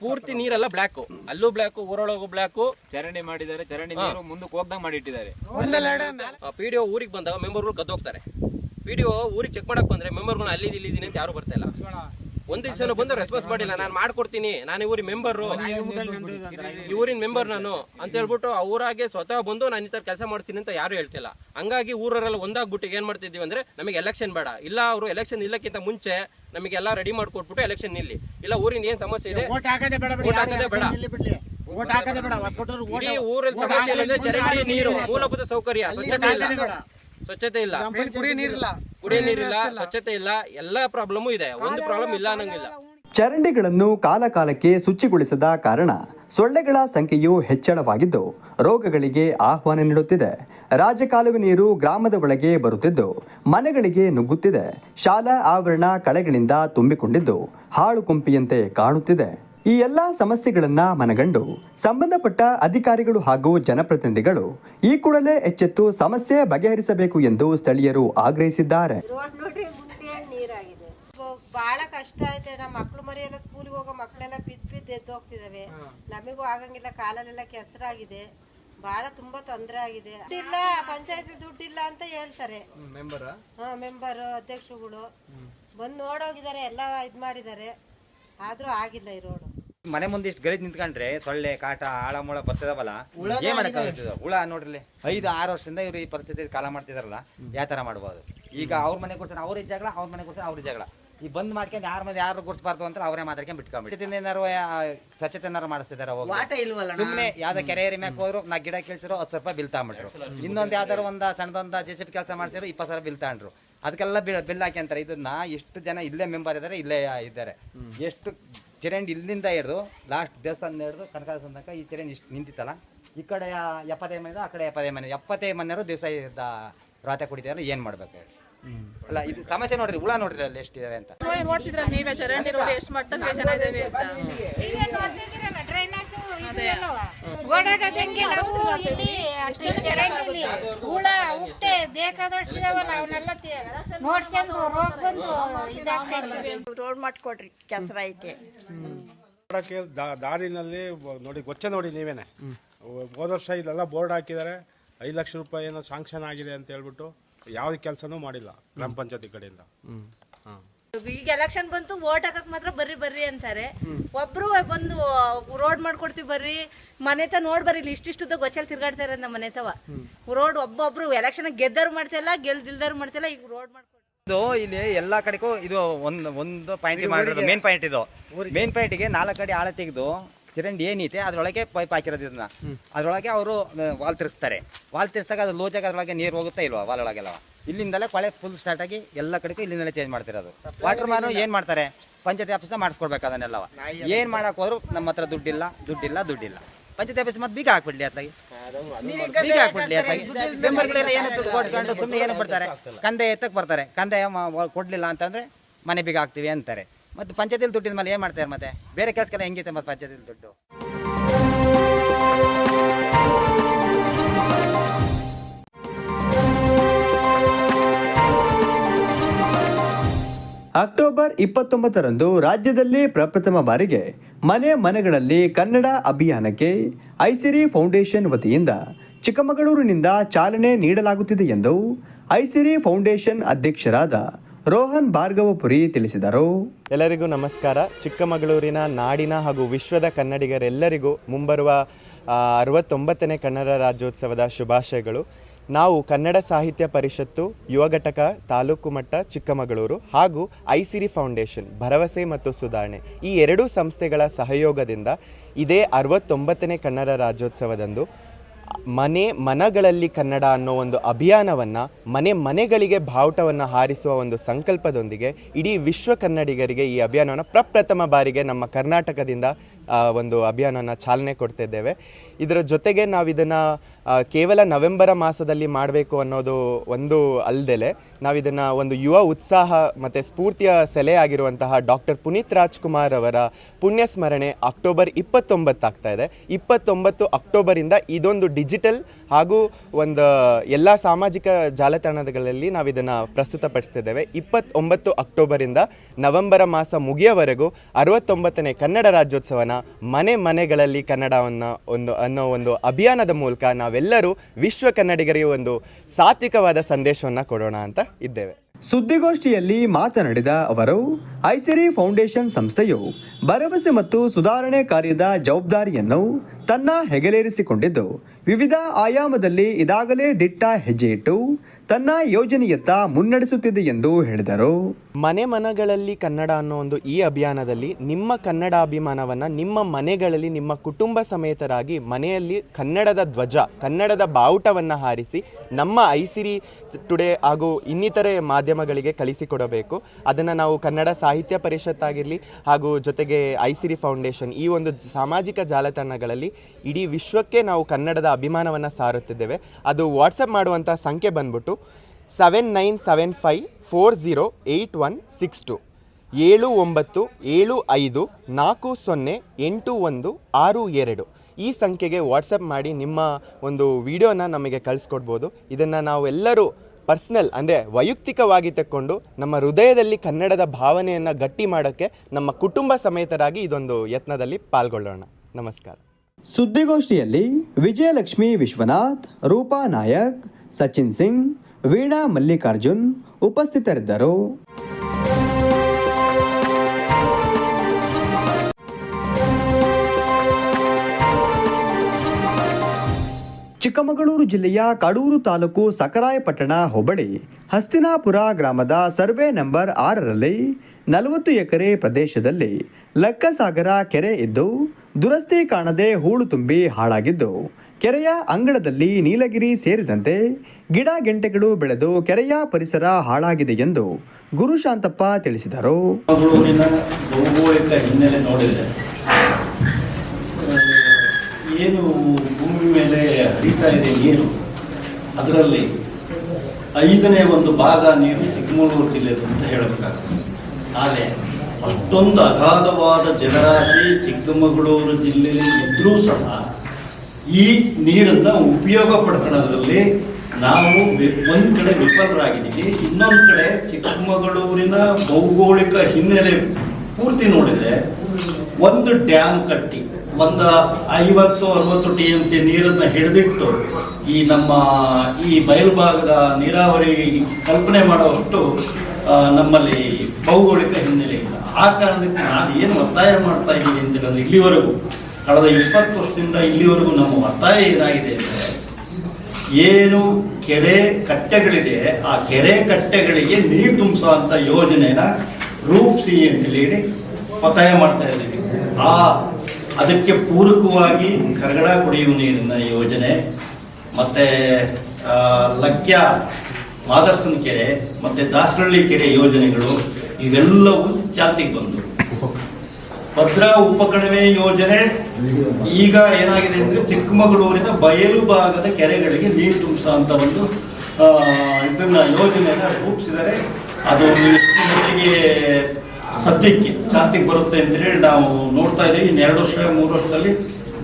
ಪೂರ್ತಿ ನೀರೆಲ್ಲ ಬ್ಲಾಕ್ ಅಲ್ಲೂ ಬ್ಲಾಕ್ ಊರೊಳಗೂ ಬ್ಲಾಕ್ ಚರಂಡಿ ಮಾಡಿದ್ದಾರೆ. ಚರಂಡಿ ನೀರು ಮುಂದಕ್ಕೆ ಹೋಗ್ದಂಗ್ ಮಾಡಿಟ್ಟಿದ್ದಾರೆ. ಪಿ ಡಿ ಒ ಊರಿಗೆ ಬಂದಾಗ ಮೆಂಬರ್ಗಳು ಕದ್ದೋಗ್ತಾರೆ ಹೋಗ್ತಾರೆ ಪಿ ಡಿ ಒ ಊರಿಗೆ ಚೆಕ್ ಮಾಡಕ್ ಬಂದ್ರೆ ಮೆಂಬರ್ಗಳು ಅಲ್ಲಿ ಇಲ್ಲಿ ಇದೀನಿ ಅಂತ ಯಾರು ಬರ್ತಾ ಇಲ್ಲ. ಒಂದ್ ದಿವಸ ಬಂದು ರೆಸ್ಪಾನ್ಸ್ ಮಾಡಿಲ್ಲ. ನಾನು ಮಾಡ್ಕೊಡ್ತೀನಿ. ನಾನು ಊರಿನ ಮೆಂಬರು ಈ ಊರಿನ ಮೆಂಬರ್ ನಾನು ಅಂತ ಹೇಳ್ಬಿಟ್ಟು ಅವರಾಗೆ ಊರಾಗೆ ಸ್ವತಃ ಬಂದು ನಾನು ಈ ತರ ಕೆಲಸ ಮಾಡ್ತೀನಿ ಅಂತ ಯಾರು ಹೇಳ್ತಿಲ್ಲ. ಹಂಗಾಗಿ ಊರರೆಲ್ಲ ಒಂದಾಗ್ಬಿಟ್ಟು ಏನ್ ಮಾಡ್ತಿದ್ದೀವಿ ಅಂದ್ರೆ ನಮಗೆ ಎಲೆಕ್ಷನ್ ಬೇಡ. ಇಲ್ಲ ಅವರು ಎಲೆಕ್ಷನ್ ಇಲ್ಲಕ್ಕಿಂತ ಮುಂಚೆ ನಮಗೆಲ್ಲ ರೆಡಿ ಮಾಡ್ಕೊಟ್ಬಿಟ್ಟು ಎಲೆಕ್ಷನ್ ನಿಲ್ಲಿ. ಇಲ್ಲ ಊರಿನ ಏನ್ ಸಮಸ್ಯೆ ಇದೆ? ಓಟ್ ಹಾಕದೆ ಬೇಡ ಊರಲ್ಲಿ ಸಮಸ್ಯೆ ನೀರು ಮೂಲಭೂತ ಸೌಕರ್ಯ ಸ್ವಚ್ಛತೆ ಇಲ್ಲ. ಸ್ವಚ್ಛತೆ ಇಲ್ಲ. ಕುಡಿಯ ನೀರಿಲ್ಲ ಕುಡಿಯ ನೀರಿಲ್ಲ ಸ್ವಚ್ಛತೆ ಇಲ್ಲ ಎಲ್ಲಾ ಪ್ರಾಬ್ಲಮ್ ಇದೆ. ಒಂದು ಪ್ರಾಬ್ಲಮ್ ಇಲ್ಲ ಅನ್ನಂಗಿಲ್ಲ. ಚರಂಡಿಗಳನ್ನು ಕಾಲಕಾಲಕ್ಕೆ ಶುಚಿಗೊಳಿಸದ ಕಾರಣ ಸೊಳ್ಳೆಗಳ ಸಂಖ್ಯೆಯು ಹೆಚ್ಚಳವಾಗಿದ್ದು ರೋಗಗಳಿಗೆ ಆಹ್ವಾನ ನೀಡುತ್ತಿದೆ. ರಾಜಕಾಲುವೆ ನೀರು ಗ್ರಾಮದ ಒಳಗೆ ಬರುತ್ತಿದ್ದು ಮನೆಗಳಿಗೆ ನುಗ್ಗುತ್ತಿದೆ. ಶಾಲಾ ಆವರಣ ಕಳೆಗಳಿಂದ ತುಂಬಿಕೊಂಡಿದ್ದು ಹಾಳು ಕುಂಪಿಯಂತೆ ಕಾಣುತ್ತಿದೆ. ಈ ಎಲ್ಲ ಸಮಸ್ಯೆಗಳನ್ನ ಮನಗಂಡು ಸಂಬಂಧಪಟ್ಟ ಅಧಿಕಾರಿಗಳು ಹಾಗೂ ಜನಪ್ರತಿನಿಧಿಗಳು ಈ ಕೂಡಲೇ ಎಚ್ಚೆತ್ತು ಸಮಸ್ಯೆ ಬಗೆಹರಿಸಬೇಕು ಎಂದು ಸ್ಥಳೀಯರು ಆಗ್ರಹಿಸಿದ್ದಾರೆ. ಬಹಳ ಕಷ್ಟ ಐತೆ ನಮ್ಮ ಮಕ್ಳು ಮರಿ ಎಲ್ಲ ಸ್ಕೂಲ್ಗೆ ಹೋಗೋ ಮಕ್ಕಳೆಲ್ಲ ಬಿದ್ದು ಬಿದ್ದು ಎದ್ದು ಹೋಗ್ತಿದಾವೆ. ನಮಗೂ ಆಗಂಗಿಲ್ಲ ಕಾಲಲ್ಲೆಲ್ಲ ಕೆಸರಾಗಿದೆ. ಬಹಳ ತುಂಬಾ ತೊಂದರೆ ಆಗಿದೆ. ಇಲ್ಲ ಪಂಚಾಯತ್ ದುಡ್ಡಿಲ್ಲ ಅಂತ ಹೇಳ್ತಾರೆ. ಹಾ ಮೆಂಬರ್ ಅಧ್ಯಕ್ಷರುಗಳು. ಬಂದು ನೋಡೋಗಿದ್ದಾರೆ ಎಲ್ಲ ಇದ್ ಮಾಡಿದ್ದಾರೆ. ಆದ್ರೂ ಆಗಿಲ್ಲ ಈ ರೋಡು. ಮನೆ ಮುಂದೆ ಇಷ್ಟು ಗಲೀಜ್ ನಿಂತ್ಕೊಂಡ್ರೆ ಸೊಳ್ಳೆ ಕಾಟ ಆಳಮೂಳ ಬರ್ತದವಲ್ಲ? ಏನ್ ಮಾಡಕ್ಕಾಗ್ತದೆ ಹುಳ ನೋಡ್ರಿ. ಐದು ಆರು ವರ್ಷದಿಂದ ಇವ್ರು ಈ ಪರಿಸ್ಥಿತಿ ಕಾಲ ಮಾಡ್ತಿದಾರಲ್ಲ ಯಾವ ತರ ಮಾಡ್ಬೋದು? ಈಗ ಅವ್ರ ಮನೆ ಕೊಡ್ತಾರೆ ಅವ್ರ ಜಗಳ ಅವ್ರ ಮನೆ ಕೊಡ್ತಾರೆ ಅವ್ರ ಜಗಳ. ಈ ಬಂದ್ ಮಾಡ್ಕೊಂಡು ಯಾರ ಮನೆ ಯಾರು ಗುಡ್ಸ್ಬಾರ್ದು ಅಂತ ಅವರೇ ಮಾತಾಡ್ಕೊಂಡು ಬಿಟ್ಕೊಂಡ್ಬಿಟ್ಟು. ಏನಾರು ಸ್ವಚ್ಛತೆ ಏನಾರು ಮಾಡಿಸ್ತಿದಾರ ಸುಮ್ಮನೆ ಯಾವ್ದೋ ಕೆರೆ ಏರಿ ಮ್ಯಾಕ್ ಹೋದ್ರು ನಾ ಗಿಡ ಕೇಳಿಸಿರೋ ಹತ್ತು ಸ್ವಲ್ಪ ಬಿಲ್ ತಗೊಂಡ್ಬಿಟ್ರು ಇನ್ನೊಂದ್ ಯಾವ್ದಾರು ಒಂದ ಸಣ್ಣದೊಂದ ಜೆ ಸಿ ಪಿ ಕೆಲಸ ಮಾಡ್ಸಿರೋ ಇಪ್ಪತ್ತು ಸಾವಿರ ಬಿಲ್ ತಗೊಂಡ್ರು. ಅದಕ್ಕೆಲ್ಲ ಬಿಲ್ ಬಿಲ್ ಹಾಕ್ಯಂತಾರೆ ಇದನ್ನ ಎಷ್ಟು ಜನ ಇಲ್ಲೇ ಮೆಂಬರ್ ಇದ್ದಾರೆ ಇಲ್ಲೇ ಇದ್ದಾರೆ. ಎಷ್ಟು ಚರಂಡಿ ಇಲ್ಲಿಂದ ಹಿಡಿದು ಲಾಸ್ಟ್ ದೇವಸ್ಥಾನದಿಂದ ಹಿಡಿದು ಕನಕದಾಸನ ತನಕ ಈ ಚರಂಡಿ ಇಷ್ಟು ನಿಂತಿತ್ತಲ್ಲ? ಈ ಕಡೆ ಎಪ್ಪತ್ತೈದು ಮನೆ ಆ ಕಡೆ ಎಪ್ಪತ್ತೈದು ಮನೆ ಎಪ್ಪತ್ತೈದು ಮನೆಯವರು ದಿವಸ ರಾತೆ ಕುಡಿತಾರೆ ಏನು ಮಾಡ್ಬೇಕು ಹೇಳಿ? ಅಲ್ಲ ಇದು ಸಮಸ್ಯೆ ನೋಡ್ರಿ ಹುಳ ನೋಡ್ರಿ ಅಲ್ಲಿ ಎಷ್ಟಿದಾವೆ ಅಂತ. ನೋಡ್ತಿದ್ರ ನೀವೇ ಚರಂಡಿ ನೋಡಿ ಎಷ್ಟು ಜನ ಇದಾವೆ ಅಂತ. ಇಲ್ಲಿ ಹುಳ ಉಟ್ಟೆ ಬೇಕಾದಷ್ಟಿದಾವಲ್ಲ ಅವನ್ನೆಲ್ಲ ನೋಡ್ಕೊಂಡು ರೋಗ ಬಂದು ಇದಾಗ್ತಾ ರೋಡ್ ಮಾಡ್ಕೊಡ್ರಿ ಕೆಸರ ಐತೆ ನೋಡಕ್ಕೆ ದಾರಿನಲ್ಲಿ ನೋಡಿ ಗೊಚ್ಚೆ ನೋಡಿ ನೀವೇನೆ. ಹೋದ ವರ್ಷ ಇಲ್ಲೆಲ್ಲ ಬೋರ್ಡ್ ಹಾಕಿದ್ದಾರೆ. ಐದು ಲಕ್ಷ ರೂಪಾಯಿ ಏನೋ ಸಾಂಕ್ಷನ್ ಆಗಿದೆ ಅಂತ ಹೇಳ್ಬಿಟ್ಟು ಯಾವುದೇ ಕೆಲಸನೂ ಮಾಡಿಲ್ಲ ಗ್ರಾಮ ಪಂಚಾಯತಿ ಕಡೆಯಿಂದ. ಹಾಂ. ಈಗ ಎಲೆಕ್ಷನ್ ಬಂತು ವೋಟ್ ಹಾಕಕ್ ಮಾತ್ರ ಬರ್ರಿ ಬರ್ರಿ ಅಂತಾರೆ. ಒಬ್ರು ಬಂದು ರೋಡ್ ಮಾಡ್ಕೊಡ್ತೀವಿ ಬರ್ರಿ ಮನೆ ತ ನೋಡ್ ಬರ್ರಿ ಇಲ್ಲಿ ಇಷ್ಟಿಷ್ಟುದ್ದ ಗೊಚ್ಚಲ್ ತಿರ್ಗಾಡ್ತಾರೆ ನಮ್ಮ ಮನೆ ತವ ರೋಡ್ ಒಬ್ಬೊಬ್ರು ಎಲೆಕ್ಷನ್ ಗೆದ್ದಾರು ಮಾಡ್ತಿಲ್ಲ ಗೆಲ್ದಿಲ್ದಾರು ಮಾಡ್ತಿಲ್ಲ ಈಗ ರೋಡ್ ಮಾಡ್ಕೊಡ್ತೀವಿ ಇದು ಇಲ್ಲಿ ಎಲ್ಲಾ ಕಡೆಗೂ ಇದು ಒಂದು ಒಂದು ಪಾಯಿಂಟ್ ಮಾಡಿರೋದು ಮೇನ್ ಪಾಯಿಂಟ್ ಇದು. ಮೇನ್ ಪಾಯಿಂಟ್ಗೆ ನಾಲ್ಕು ಅಡಿ ಆಳ ತೆಗೆದು ಚರಂಡಿ ಏನೈತೆ ಅದ್ರೊಳಗೆ ಪೈಪ್ ಹಾಕಿರೋದು ಇದನ್ನ. ಅದ್ರೊಳಗೆ ಅವರು ವಾಲ್ ತಿರ್ಸ್ತಾರೆ. ವಾಲ್ ತಿರ್ಸ್ದಾಗ ಅದು ಲೋಜಾಗ ಅದ್ರೊಳಗೆ ನೀರು ಹೋಗುತ್ತಾ ಇಲ್ವಾ ವಾಲ್ ಒಳಗೆಲ್ಲ? ಇಲ್ಲಿಂದಲೇ ಕೊಳೆ ಫುಲ್ ಸ್ಟಾರ್ಟ್ ಆಗಿ ಎಲ್ಲ ಕಡೆಗೂ ಇಲ್ಲಿಂದಲೇ ಚೇಂಜ್ ಮಾಡ್ತಿರೋದು. ವಾಟರ್ ಮ್ಯಾನು ಏನು ಮಾಡ್ತಾರೆ? ಪಂಚಾಯತಿ ಆಫೀಸ್ನ ಮಾಡಿಸ್ಕೊಡ್ಬೇಕು ಅದನ್ನೆಲ್ಲ ಏನು ಮಾಡಕ್ಕೆ ಹೋದ್ರು ನಮ್ಮ ಹತ್ರ ದುಡ್ಡಿಲ್ಲ ದುಡ್ಡಿಲ್ಲ ದುಡ್ಡಿಲ್ಲ. ಪಂಚಾಯತಿ ಆಫೀಸ್ ಮತ್ತೆ ಬೀಗ ಹಾಕ್ಬಿಡ್ಲಿ ಅತ್ತಾಗಿ ಬೀಗ ಹಾಕ್ಬಿಡ್ಲಿ ಅತ್ತಾಗಿ ಮೆಂಬರ್ಗಳೆಲ್ಲ ಏನು ದುಡ್ಡು ಕೊಟ್ಕೊಂಡು ಸುಮ್ಮನೆ ಏನು ಬರ್ತಾರೆ ಕಂದೆ ಎತ್ತಕ್ಕೆ ಬರ್ತಾರೆ. ಕಂದೆ ಕೊಡಲಿಲ್ಲ ಕೊಡ್ಲಿಲ್ಲ ಅಂತಂದ್ರೆ ಮನೆ ಬೀಗ ಹಾಕ್ತೀವಿ ಅಂತಾರೆ. ಮತ್ತೆ ಪಂಚಾಯತಿಲಿ ದುಡ್ಡಿನ ಮೇಲೆ ಏನು ಮಾಡ್ತಾರೆ ಮತ್ತೆ? ಬೇರೆ ಕೆಲಸಕ್ಕೆಲ್ಲ ಹೆಂಗಿತ್ತೆ ಮತ್ತೆ ಪಂಚಾಯತಿಲಿ ದುಡ್ಡು? ಅಕ್ಟೋಬರ್ ಇಪ್ಪತ್ತೊಂಬತ್ತರಂದು ರಾಜ್ಯದಲ್ಲಿ ಪ್ರಪ್ರಥಮ ಬಾರಿಗೆ ಮನೆ ಮನೆಗಳಲ್ಲಿ ಕನ್ನಡ ಅಭಿಯಾನಕ್ಕೆ ಐಸಿರಿ ಫೌಂಡೇಶನ್ ವತಿಯಿಂದ ಚಿಕ್ಕಮಗಳೂರಿನಿಂದ ಚಾಲನೆ ನೀಡಲಾಗುತ್ತಿದೆ ಎಂದು ಐಸಿರಿ ಫೌಂಡೇಶನ್ ಅಧ್ಯಕ್ಷರಾದ ರೋಹನ್ ಭಾರ್ಗವಪುರಿ ತಿಳಿಸಿದರು. ಎಲ್ಲರಿಗೂ ನಮಸ್ಕಾರ. ಚಿಕ್ಕಮಗಳೂರಿನ ನಾಡಿನ ಹಾಗೂ ವಿಶ್ವದ ಕನ್ನಡಿಗರೆಲ್ಲರಿಗೂ ಮುಂಬರುವ ಅರವತ್ತೊಂಬತ್ತನೇ ಕನ್ನಡ ರಾಜ್ಯೋತ್ಸವದ ಶುಭಾಶಯಗಳು. ನಾವು ಕನ್ನಡ ಸಾಹಿತ್ಯ ಪರಿಷತ್ತು, ಯುವ ಘಟಕ, ತಾಲೂಕು ಮಟ್ಟ, ಚಿಕ್ಕಮಗಳೂರು ಹಾಗೂ ಐಸಿರಿ ಫೌಂಡೇಶನ್, ಭರವಸೆ ಮತ್ತು ಸುಧಾರಣೆ ಈ ಎರಡೂ ಸಂಸ್ಥೆಗಳ ಸಹಯೋಗದಿಂದ ಇದೇ ಅರವತ್ತೊಂಬತ್ತನೇ ಕನ್ನಡ ರಾಜ್ಯೋತ್ಸವದಂದು ಮನೆ ಮನಗಳಲ್ಲಿ ಕನ್ನಡ ಅನ್ನೋ ಒಂದು ಅಭಿಯಾನವನ್ನು ಮನೆ ಮನೆಗಳಿಗೆ ಬಾವುಟವನ್ನು ಹಾರಿಸುವ ಒಂದು ಸಂಕಲ್ಪದೊಂದಿಗೆ ಇಡೀ ವಿಶ್ವ ಕನ್ನಡಿಗರಿಗೆ ಈ ಅಭಿಯಾನವನ್ನು ಪ್ರಪ್ರಥಮ ಬಾರಿಗೆ ನಮ್ಮ ಕರ್ನಾಟಕದಿಂದ ಒಂದು ಅಭಿಯಾನನ ಚಾಲನೆ ಕೊಡ್ತಿದ್ದೇವೆ. ಇದರ ಜೊತೆಗೆ ನಾವು ಇದನ್ನು ಕೇವಲ ನವೆಂಬರ ಮಾಸದಲ್ಲಿ ಮಾಡಬೇಕು ಅನ್ನೋದು ಒಂದು ಅಲ್ದೆಲೆ ನಾವು ಇದನ್ನು ಒಂದು ಯುವ ಉತ್ಸಾಹ ಮತ್ತು ಸ್ಫೂರ್ತಿಯ ಸೆಲೆ ಆಗಿರುವಂತಹ ಡಾಕ್ಟರ್ ಪುನೀತ್ ರಾಜ್ಕುಮಾರ್ ಅವರ ಪುಣ್ಯ ಸ್ಮರಣೆ ಅಕ್ಟೋಬರ್ ಇಪ್ಪತ್ತೊಂಬತ್ತಾಗ್ತಾ ಇದೆ. ಇಪ್ಪತ್ತೊಂಬತ್ತು ಅಕ್ಟೋಬರಿಂದ ಇದೊಂದು ಡಿಜಿಟಲ್ ಹಾಗೂ ಒಂದು ಎಲ್ಲ ಸಾಮಾಜಿಕ ಜಾಲತಾಣಗಳಲ್ಲಿ ನಾವು ಇದನ್ನು ಪ್ರಸ್ತುತಪಡಿಸ್ತಿದ್ದೇವೆ. ಇಪ್ಪತ್ತೊಂಬತ್ತು ಅಕ್ಟೋಬರಿಂದ ನವೆಂಬರ ಮಾಸ ಮುಗಿಯವರೆಗೂ ಅರವತ್ತೊಂಬತ್ತನೇ ಕನ್ನಡ ರಾಜ್ಯೋತ್ಸವನ ಮನೆ ಮನೆಗಳಲ್ಲಿ ಕನ್ನಡವನ್ನು ಒಂದು ಅನ್ನೋ ಒಂದು ಅಭಿಯಾನದ ಮೂಲಕ ನಾವೆಲ್ಲರೂ ವಿಶ್ವ ಕನ್ನಡಿಗರಿಗೆ ಒಂದು ಸಾತ್ವಿಕವಾದ ಸಂದೇಶವನ್ನು ಕೊಡೋಣ ಅಂತ ಇದ್ದೇವೆ. ಸುದ್ದಿಗೋಷ್ಠಿಯಲ್ಲಿ ಮಾತನಾಡಿದ ಅವರು, ಐಸಿರಿ ಫೌಂಡೇಶನ್ ಸಂಸ್ಥೆಯು ಭರವಸೆ ಮತ್ತು ಸುಧಾರಣೆ ಕಾರ್ಯದ ಜವಾಬ್ದಾರಿಯನ್ನು ತನ್ನ ಹೆಗಲೇರಿಸಿಕೊಂಡಿದ್ದು, ವಿವಿಧ ಆಯಾಮದಲ್ಲಿ ಇದಾಗಲೇ ದಿಟ್ಟ ಹೆಜ್ಜೆಯಿಟ್ಟು ತನ್ನ ಯೋಜನೆಯತ್ತ ಮುನ್ನಡೆಸುತ್ತಿದೆ ಎಂದು ಹೇಳಿದರು. ಮನೆ ಮನಗಳಲ್ಲಿ ಕನ್ನಡ ಅನ್ನೋ ಒಂದು ಈ ಅಭಿಯಾನದಲ್ಲಿ ನಿಮ್ಮ ಕನ್ನಡ ಅಭಿಮಾನವನ್ನು ನಿಮ್ಮ ಮನೆಗಳಲ್ಲಿ ನಿಮ್ಮ ಕುಟುಂಬ ಸಮೇತರಾಗಿ ಮನೆಯಲ್ಲಿ ಕನ್ನಡದ ಧ್ವಜ, ಕನ್ನಡದ ಬಾವುಟವನ್ನು ಹಾರಿಸಿ ನಮ್ಮ ಐಸಿರಿ ಟುಡೇ ಹಾಗೂ ಇನ್ನಿತರೆ ಮಾಧ್ಯಮಗಳಿಗೆ ಕಳಿಸಿಕೊಡಬೇಕು. ಅದನ್ನು ನಾವು ಕನ್ನಡ ಸಾಹಿತ್ಯ ಪರಿಷತ್ ಆಗಿರಲಿ ಹಾಗೂ ಜೊತೆಗೆ ಐಸಿರಿ ಫೌಂಡೇಶನ್ ಈ ಒಂದು ಸಾಮಾಜಿಕ ಜಾಲತಾಣಗಳಲ್ಲಿ ಇಡೀ ವಿಶ್ವಕ್ಕೆ ನಾವು ಕನ್ನಡದ ಅಭಿಮಾನವನ್ನು ಸಾರುತ್ತಿದ್ದೇವೆ. ಅದು ವಾಟ್ಸಪ್ ಮಾಡುವಂಥ ಸಂಖ್ಯೆ ಬಂದ್ಬಿಟ್ಟು seven nine seven five four zero eight one six two ಏಳು ಒಂಬತ್ತು, ಏಳು ಐದು, ನಾಲ್ಕು ಸೊನ್ನೆ, ಎಂಟು ಒಂದು, ಆರು ಎರಡು. ಈ ಸಂಖ್ಯೆಗೆ ವಾಟ್ಸಪ್ ಮಾಡಿ ನಿಮ್ಮ ಒಂದು ವಿಡಿಯೋನ ನಮಗೆ ಕಳಿಸ್ಕೊಡ್ಬೋದು. ಇದನ್ನು ನಾವೆಲ್ಲರೂ ಪರ್ಸ್ನಲ್ ಅಂದರೆ ವೈಯಕ್ತಿಕವಾಗಿ ತಕ್ಕೊಂಡು ನಮ್ಮ ಹೃದಯದಲ್ಲಿ ಕನ್ನಡದ ಭಾವನೆಯನ್ನು ಗಟ್ಟಿ ಮಾಡೋಕ್ಕೆ ನಮ್ಮ ಕುಟುಂಬ ಸಮೇತರಾಗಿ ಇದೊಂದು ಯತ್ನದಲ್ಲಿ ಪಾಲ್ಗೊಳ್ಳೋಣ. ನಮಸ್ಕಾರ. ಸುದ್ದಿಗೋಷ್ಠಿಯಲ್ಲಿ ವಿಜಯಲಕ್ಷ್ಮಿ ವಿಶ್ವನಾಥ್, ರೂಪಾ ನಾಯಕ್, ಸಚಿನ್ ಸಿಂಗ್ ವೀಣಾ ಮಲ್ಲಿಕಾರ್ಜುನ್ ಉಪಸ್ಥಿತರಿದ್ದರು. ಚಿಕ್ಕಮಗಳೂರು ಜಿಲ್ಲೆಯ ಕಡೂರು ತಾಲೂಕು ಸಕರಾಯಪಟ್ಟಣ ಹೋಬಳಿ, ಹಸ್ತಿನಾಪುರ ಗ್ರಾಮದ ಸರ್ವೆ ನಂಬರ್ ಆರರಲ್ಲಿ ನಲವತ್ತು ಎಕರೆ ಪ್ರದೇಶದಲ್ಲಿ ಲಕ್ಕಸಾಗರ ಕೆರೆ ಇದ್ದು, ದುರಸ್ತಿ ಕಾಣದೆ ಹೂಳು ತುಂಬಿ ಹಾಳಾಗಿದ್ದು ಕೆರೆಯ ಅಂಗಳದಲ್ಲಿ ನೀಲಗಿರಿ ಸೇರಿದಂತೆ ಗಿಡ ಗೆಂಟೆಗಳು ಬೆಳೆದು ಕೆರೆಯ ಪರಿಸರ ಹಾಳಾಗಿದೆ ಎಂದು ಗುರುಶಾಂತಪ್ಪ ತಿಳಿಸಿದರು. ಹಿನ್ನೆಲೆ ನೋಡಿದರೆ ಏನು ಭೂಮಿ ಮೇಲೆ ಹರಿತಾ ಇದೆ ನೀರು ಅದರಲ್ಲಿ ಐದನೇ ಒಂದು ಭಾಗ ನೀರು ಚಿಕ್ಕಮಗಳೂರು ಜಿಲ್ಲೆ ಅಂತ ಹೇಳಬೇಕಾಗ್ತದೆ ಆದರೆ ಅಷ್ಟೊಂದು ಅಗಾಧವಾದ ಜಲರಾಶಿ ಚಿಕ್ಕಮಗಳೂರು ಜಿಲ್ಲೆಯಲ್ಲಿ ಇದ್ರೂ ಸಹ ಈ ನೀರನ್ನ ಉಪಯೋಗ ಪಡ್ಕೊಳ್ಳೋದ್ರಲ್ಲಿ ನಾವು ಒಂದ್ ಕಡೆ ವಿಫಲರಾಗಿದ್ದೀವಿ. ಇನ್ನೊಂದ್ ಕಡೆ ಚಿಕ್ಕಮಗಳೂರಿನ ಭೌಗೋಳಿಕ ಹಿನ್ನೆಲೆ ಪೂರ್ತಿ ನೋಡಿದ್ರೆ ಒಂದು ಡ್ಯಾಮ್ ಕಟ್ಟಿ, ಒಂದು ಐವತ್ತು, ಅರವತ್ತು ಟಿ ಎಂ ಸಿ ನೀರನ್ನ ಹಿಡಿದಿಟ್ಟು ಈ ನಮ್ಮ ಈ ಬಯಲು ಭಾಗದ ನೀರಾವರಿ ಕಲ್ಪನೆ ಮಾಡುವಷ್ಟು ನಮ್ಮಲ್ಲಿ ಭೌಗೋಳಿಕ ಹಿನ್ನೆಲೆ ಇಲ್ಲ. ಆ ಕಾರಣಕ್ಕೆ ನಾನು ಏನು ಒತ್ತಾಯ ಮಾಡ್ತಾ ಇದ್ದೀನಿ ಅಂತ ಇಲ್ಲಿವರೆಗೂ ಕಳೆದ ಇಪ್ಪತ್ತು ವರ್ಷದಿಂದ ಇಲ್ಲಿವರೆಗೂ ನಮ್ಮ ಒತ್ತಾಯ ಅಂದರೆ, ಏನು ಕೆರೆ ಕಟ್ಟೆಗಳಿದೆ, ಆ ಕೆರೆ ಕಟ್ಟೆಗಳಿಗೆ ನೀರು ತುಂಬಿಸುವಂತ ಯೋಜನೆನ ರೂಪಿಸಿ ಅಂತೇಳಿ ಒತ್ತಾಯ ಮಾಡ್ತಾ ಇದ್ದೀವಿ. ಆ, ಅದಕ್ಕೆ ಪೂರಕವಾಗಿ ಕರಗಡ ಕುಡಿಯುವ ನೀರಿನ ಯೋಜನೆ, ಮತ್ತೆ ಲಕ್ಯ, ಮಾದರ್ಸನ್ ಕೆರೆ, ಮತ್ತೆ ದಾಸರಳ್ಳಿ ಕೆರೆ ಯೋಜನೆಗಳು, ಇವೆಲ್ಲವೂ ಜಾತಿಗೆ ಬಂದು. ಭದ್ರಾ ಉಪಕಣಿವೆ ಯೋಜನೆ. ಈಗ ಏನಾಗಿದೆ ಅಂದ್ರೆ ಚಿಕ್ಕಮಗಳೂರಿನ ಬಯಲು ಭಾಗದ ಕೆರೆಗಳಿಗೆ ನೀರು ತುಂಬಿಸುವಂತ ಒಂದು ಆ, ಇದನ್ನ ಯೋಜನೆಯನ್ನ ರೂಪಿಸಿದರೆ ಅದು ಸದ್ಯಕ್ಕೆ ಜಾತಿಗೆ ಬರುತ್ತೆ ಅಂತ ಹೇಳಿ ನಾವು ನೋಡ್ತಾ ಇದ್ದೀವಿ. ಇನ್ನು ಎರಡು ವರ್ಷ ಮೂರು ವರ್ಷದಲ್ಲಿ